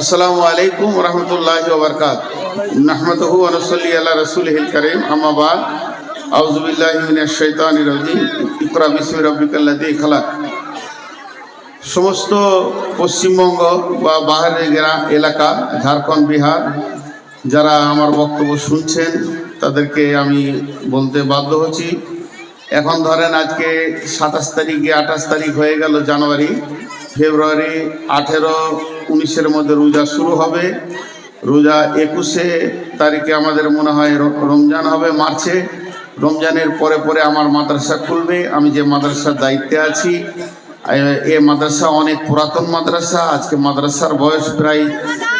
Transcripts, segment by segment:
আসসালামু আলাইকুম রহমতুল্লাহ বরকাত নাহমদহু আনসল্লি আল্লাহ রসুল হিল করিম। আমাবাদ আউজুবিল্লাহ মিনাশ শাইতানির রাজিম। ইকরা বিসমি সমস্ত পশ্চিমবঙ্গ বা বাহারের গ্রাম এলাকা, ঝাড়খণ্ড, বিহার, যারা আমার বক্তব্য শুনছেন, তাদেরকে আমি বলতে বাধ্য হচ্ছি। এখন ধরেন আজকে সাতাশ তারিখে, আঠাশ তারিখ হয়ে গেল জানুয়ারি। ফেব্রুয়ারি আঠেরো উনিশের মধ্যে রোজা শুরু হবে। রোজা একুশে তারিখে আমাদের মনে হয় রমজান হবে, মার্চে। রমজানের পরে পরে আমার মাদ্রাসা খুলবে। আমি যে মাদ্রাসার দায়িত্বে আছি এ- মাদ্রাসা অনেক পুরাতন মাদ্রাসা। আজকে মাদ্রাসার বয়স প্রায়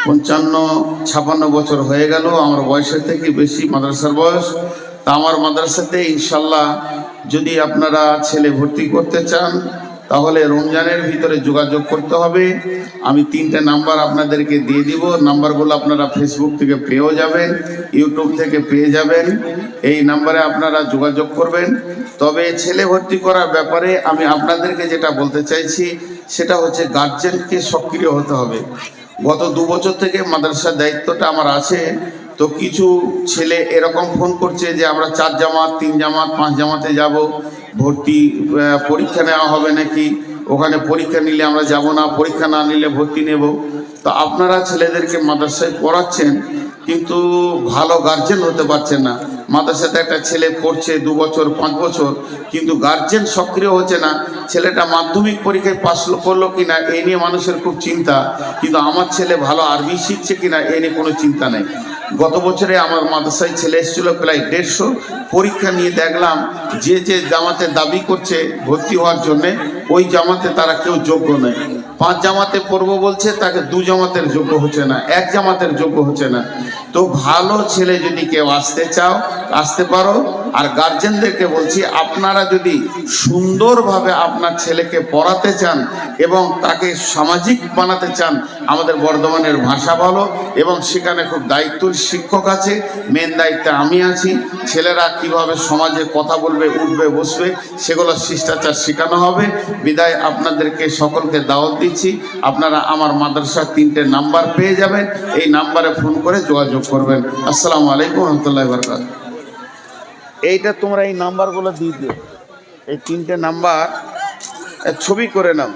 পঞ্চান্ন, ছাপান্ন বছর হয়ে গেল। আমার বয়সের থেকে বেশি মাদ্রাসার বয়স। তা আমার মাদ্রাসাতে ইনশাল্লাহ যদি আপনারা ছেলে ভর্তি করতে চান তাহলে রমজানের ভিতরে যোগাযোগ করতে হবে। আমি তিনটে নাম্বার আপনাদেরকে দিয়ে দিব। নাম্বারগুলো আপনারা ফেসবুক থেকে পেয়েও যাবেন ইউটিউব থেকে পেয়ে যাবেন। এই নাম্বারে আপনারা যোগাযোগ করবেন। তবে ছেলে ভর্তি করার ব্যাপারে আমি আপনাদেরকে যেটা বলতে চাইছি, সেটা হচ্ছে গার্জেনকে সক্রিয় হতে হবে। গত দু বছর থেকে মাদ্রাসার দায়িত্বটা আমার আছে। তো কিছু ছেলে এরকম ফোন করছে যে, আমরা চার জামাত, তিন জামাত, পাঁচ জামাতে যাব। ভর্তি পরীক্ষা নেওয়া হবে নাকি? ওখানে পরীক্ষা নিলে আমরা যাব না, পরীক্ষা না নিলে ভর্তি নেব। তো আপনারা ছেলেদেরকে মাদ্রাসায় পড়াচ্ছেন, কিন্তু ভালো গার্জেন হতে পারছেন না। মাদ্রাসাতে একটা ছেলে পড়ছে দু বছর, পাঁচ বছর, কিন্তু গার্জেন সক্রিয় হচ্ছে না। ছেলেটা মাধ্যমিক পরীক্ষায় পাস করল কিনা এই নিয়ে মানুষের খুব চিন্তা। কিন্তু আমার ছেলে ভালো আরবি শিখছে কিনা, এ নিয়ে কোনো চিন্তা নেই। গত বছরে আমার মাদ্রাসায় ছেলে এসেছিল প্রায় দেড়শো। পরীক্ষা নিয়ে দেখলাম যে যে জামাতে দাবি করছে ভর্তি হওয়ার জন্যে, ওই জামাতে তারা কেউ যোগ্য নেই পাঁচ জামাতে পড়ব বলছে, তাকে দু জামাতের যোগ্য হচ্ছে না, এক জামাতের যোগ্য হচ্ছে না। তো ভালো ছেলে যদি কেউ আসতে চাও, আসতে পারো। আর গার্জেনদেরকে বলছি, আপনারা যদি সুন্দরভাবে আপনার ছেলেকে পড়াতে চান এবং তাকে সামাজিক বানাতে চান, আমাদের বর্ধমানের ভাষা ভালো এবং সেখানে খুব দায়িত্বর শিক্ষক আছে মেন দায়িত্বে আমি আছি। ছেলেরা কীভাবে সমাজে কথা বলবে, উঠবে, বসবে, সেগুলো শিষ্টাচার শেখানো হবে। বিদায় আপনাদেরকে সকলকে দাওয়াত দিচ্ছি। আপনারা আমার মাদ্রাসার তিনটে নাম্বার পেয়ে যাবেন। এই নাম্বারে ফোন করে যোগাযোগ করবেন। আসসালামু আলাইকুম রহমতুল্লাহ বরকাত এইটা তোমরা এই নাম্বারগুলো দিয়ে দিও। এই তিনটে নাম্বার ছবি করে নাও।